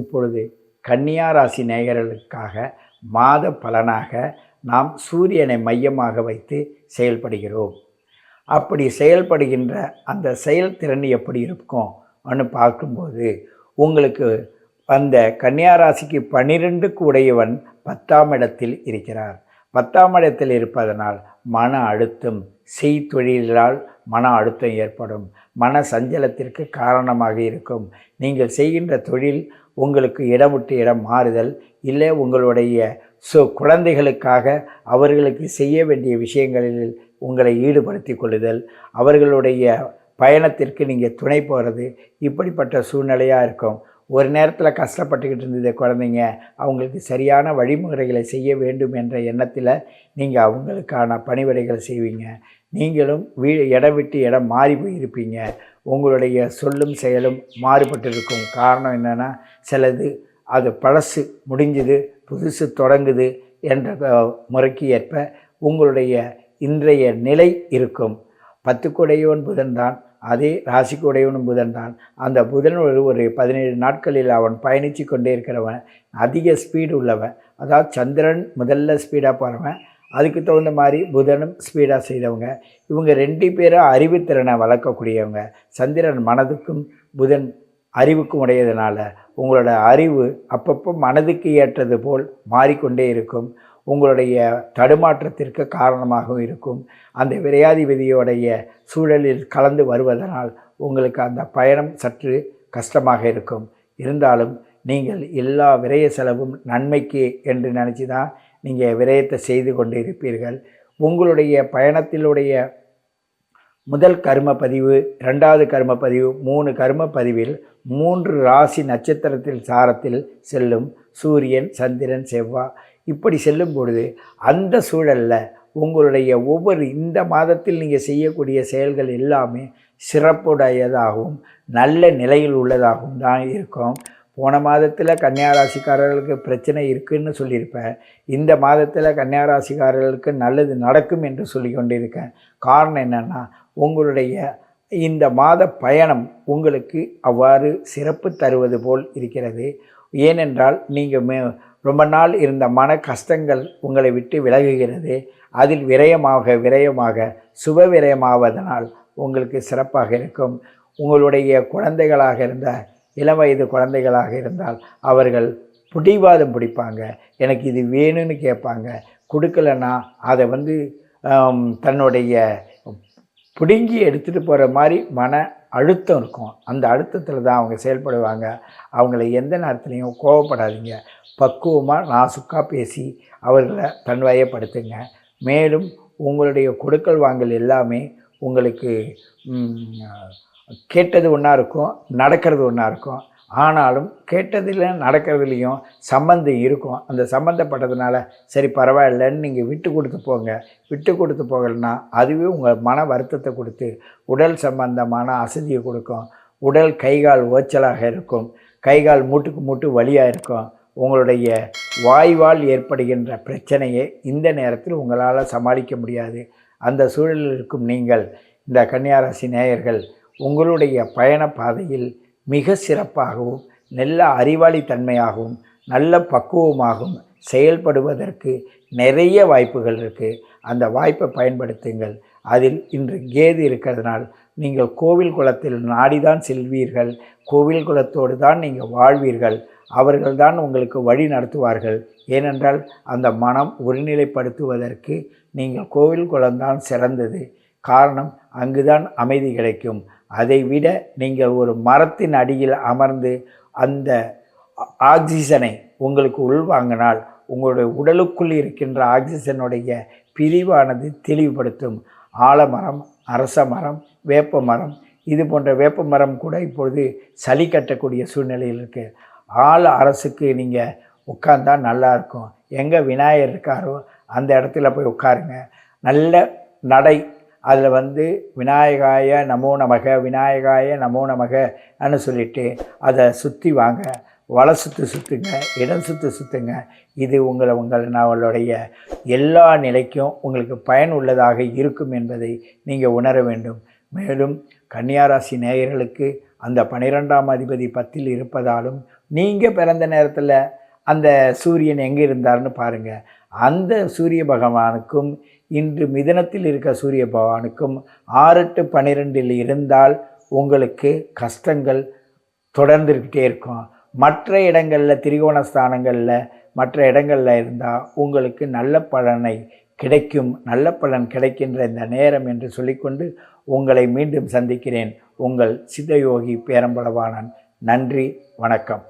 இப்பொழுது கன்னியா ராசி நேயர்களுக்காக மாத பலனாக நாம் சூரியனை மையமாக வைத்து செயல்படுகிறோம். அப்படி செயல்படுகின்ற அந்த செயல்திறன் எப்படி இருக்கும் அன்னு பார்க்கும்போது உங்களுக்கு அந்த கன்னியா ராசிக்கு பன்னிரெண்டுக்கு உடையவன் பத்தாம் இடத்தில் இருக்கிறார். பத்தாம் இடத்தில் இருப்பதனால் மன அழுத்தம் செய்தொழிலால் மன அழுத்தம் ஏற்படும். மன சஞ்சலத்திற்கு காரணமாக இருக்கும். நீங்கள் செய்கின்ற தொழில் உங்களுக்கு இடம் விட்டு இடம் மாறுதல் இல்லை உங்களுடைய ஸோ குழந்தைகளுக்காக அவர்களுக்கு செய்ய வேண்டிய விஷயங்களில் உங்களை ஈடுபடுத்தி கொள்ளுதல் அவர்களுடைய பயணத்திற்கு நீங்கள் துணை போகிறது இப்படிப்பட்ட சூழ்நிலையாக இருக்கும். ஒரு நேரத்தில் கஷ்டப்பட்டுக்கிட்டு இருந்தது குழந்தைங்க அவங்களுக்கு சரியான வழிமுறைகளை செய்ய வேண்டும் என்ற எண்ணத்தில் நீங்கள் அவங்களுக்கான பணிவிடைகள் செய்வீங்க. நீங்களும் வீ இடம் விட்டு இடம் மாறி போயிருப்பீங்க. உங்களுடைய சொல்லும் செயலும் மாறுபட்டிருக்கும். காரணம் என்னென்னா சிலது அது பழசு முடிஞ்சுது புதுசு தொடங்குது என்ற முறைக்கு ஏற்ப உங்களுடைய இன்றைய நிலை இருக்கும். பத்துக்குடையவன் புதன்தான் அதே ராசிக்குடையவனும் புதன்தான் அந்த புதன் ஒரு ஒரு பதினேழு நாட்களில் அவன் பயணித்து கொண்டே இருக்கிறவன் அதிக ஸ்பீடு உள்ளவன். அதாவது சந்திரன் முதல்ல ஸ்பீடாக போகிறவன் அதுக்கு தகுந்த மாதிரி புதனும் ஸ்பீடாக செய்தவங்க. இவங்க ரெண்டு பேரும் அறிவுத்திறனை வளர்க்கக்கூடியவங்க. சந்திரன் மனதுக்கும் புதன் அறிவுக்கும் உடையதுனால உங்களோட அறிவு அப்பப்போ மனதுக்கு ஏற்றது போல் மாறிக்கொண்டே இருக்கும். உங்களுடைய தடுமாற்றத்திற்கு காரணமாகவும் இருக்கும். அந்த விரையாதிபதியோடைய சூழலில் கலந்து வருவதனால் உங்களுக்கு அந்த பயணம் சற்று கஷ்டமாக இருக்கும். இருந்தாலும் நீங்கள் எல்லா விரய செலவும் நன்மைக்கு என்று நினச்சி தான் நீங்கள் விரயத்தை செய்து கொண்டு இருப்பீர்கள். உங்களுடைய பயணத்திலுடைய முதல் கர்ம பதிவு ரெண்டாவது கர்ம பதிவு மூணு கர்ம பதிவில் மூன்று ராசி நட்சத்திரத்தில் சாரத்தில் செல்லும் சூரியன் சந்திரன் செவ்வா இப்படி செல்லும் பொழுது அந்த சூழலில் உங்களுடைய ஒவ்வொரு இந்த மாதத்தில் நீங்கள் செய்யக்கூடிய செயல்கள் எல்லாமே சிறப்புடையதாகவும் நல்ல நிலையில் உள்ளதாகவும் தான் இருக்கும். போன மாதத்தில் கன்னியாராசிக்காரர்களுக்கு பிரச்சனை இருக்குன்னு சொல்லியிருப்பேன். இந்த மாதத்தில் கன்னியாராசிக்காரர்களுக்கு நல்லது நடக்கும் என்று சொல்லி கொண்டிருக்கேன். காரணம் என்னென்னா உங்களுடைய இந்த மாத பயணம் உங்களுக்கு அவ்வாறு சிறப்பு தருவது போல் இருக்கிறது. ஏனென்றால் நீங்கள் மே ரொம்ப நாள் இருந்த மன கஷ்டங்கள் உங்களை விட்டு விலகுகிறது. அதில் விரயமாக விரயமாக சுப விரயமாவதனால் உங்களுக்கு சிறப்பாக இருக்கும். உங்களுடைய குழந்தைகளாக இருந்த இளம் வயது குழந்தைகளாக இருந்தால் அவர்கள் பிடிவாதம் பிடிப்பாங்க. எனக்கு இது வேணும்னு கேட்பாங்க. கொடுக்கலன்னா அதை வந்து தன்னுடைய பிடுங்கி எடுத்துகிட்டு போகிற மாதிரி மன அழுத்தம் இருக்கும். அந்த அழுத்தத்தில் தான் அவங்க செயல்படுவாங்க. அவங்கள எந்த நேரத்துலையும் கோவப்படாதீங்க. பக்குவமாக நாசுக்காக பேசி அவர்களை தன்வயப்படுத்துங்க. மேலும் உங்களுடைய கொடுக்கல் வாங்கல் எல்லாமே உங்களுக்கு கேட்டது ஒன்றா இருக்கும் நடக்கிறது ஒன்றா இருக்கும். ஆனாலும் கேட்டதில் நடக்கிறதுலையும் சம்பந்தம் இருக்கும். அந்த சம்மந்தப்பட்டதுனால சரி பரவாயில்லைன்னு நீங்கள் விட்டு கொடுத்து போங்க. விட்டு கொடுத்து போகலைன்னா அதுவே உங்கள் மன வருத்தத்தை கொடுத்து உடல் சம்பந்தமான அசதியை கொடுக்கும். உடல் கைகால் ஓச்சலாக இருக்கும். கைகால் மூட்டுக்கு மூட்டு வலியாக இருக்கும். உங்களுடைய வாய்வால் ஏற்படுகின்ற பிரச்சனையை இந்த நேரத்தில் உங்களால் சமாளிக்க முடியாது. அந்த சூழலில் இருக்கும் நீங்கள் இந்த கன்னியாராசி நேயர்கள் உங்களுடைய பயண பாதையில் மிக சிறப்பாகவும் நல்ல அறிவாளித்தன்மையாகவும் நல்ல பக்குவமாகவும் செயல்படுவதற்கு நிறைய வாய்ப்புகள் இருக்குது அந்த வாய்ப்பை பயன்படுத்துங்கள். அதில் இன்று கேது இருக்கிறதுனால் நீங்கள் கோவில் குளத்தில் நாடிதான் செல்வீர்கள். கோவில் குளத்தோடு தான் நீங்கள் வாழ்வீர்கள். அவர்கள்தான் உங்களுக்கு வழி நடத்துவார்கள். ஏனென்றால் அந்த மனம் ஒருநிலைப்படுத்துவதற்கு நீங்கள் கோவில் குளம்தான் சிறந்தது. காரணம் அங்குதான் அமைதி கிடைக்கும். அதை விட நீங்கள் ஒரு மரத்தின் அடியில் அமர்ந்து அந்த ஆக்சிஜனை உங்களுக்கு உள்வாங்கினால் உங்களுடைய உடலுக்குள் இருக்கின்ற ஆக்சிஜனுடைய பிரிவானது தெளிவுபடுத்தும். ஆலமரம் அரச மரம் வேப்ப மரம் இது போன்ற வேப்ப மரம் கூட இப்பொழுது சளி கட்டக்கூடிய சூழ்நிலையில் இருக்குது ஆள் அரசுக்கு நீங்கள் உட்காந்தா நல்லாயிருக்கும் எங்கே விநாயகர் இருக்காரோ அந்த இடத்துல போய் உட்காருங்க. நல்ல நடை அதில் வந்து விநாயகாய நமோ நமக விநாயகாய நமோ நமகன்னு சொல்லிட்டு அதை சுற்றி வாங்க. வலை சுற்று சுற்றுங்க இடம் சுற்று சுற்றுங்க இது உங்களை உங்கள் நம்மளுடைய எல்லா நிலைக்கும் உங்களுக்கு பயனுள்ளதாக இருக்கும் என்பதை நீங்கள் உணர வேண்டும். மேலும் கன்னியாராசி நேயர்களுக்கு அந்த பனிரெண்டாம் அதிபதி பத்தில் இருப்பதாலும் நீங்கள் பிறந்த நேரத்தில் அந்த சூரியன் எங்கே இருந்தார்னு பாருங்கள் அந்த சூரிய பகவானுக்கும் இன்று மிதனத்தில் இருக்க சூரிய பகவானுக்கும் ஆறு டு பன்னிரெண்டில் இருந்தால் உங்களுக்கு கஷ்டங்கள் தொடர்ந்துக்கிட்டே இருக்கும். மற்ற இடங்களில் திரிகோண ஸ்தானங்களில் மற்ற இடங்களில் இருந்தால் உங்களுக்கு நல்ல பலனை கிடைக்கும். நல்ல பலன் கிடைக்கின்ற இந்த நேரம் என்று சொல்லிக்கொண்டு உங்களை மீண்டும் சந்திக்கிறேன். உங்கள் சித்தயோகி பேரம்பளவானன் நன்றி வணக்கம்.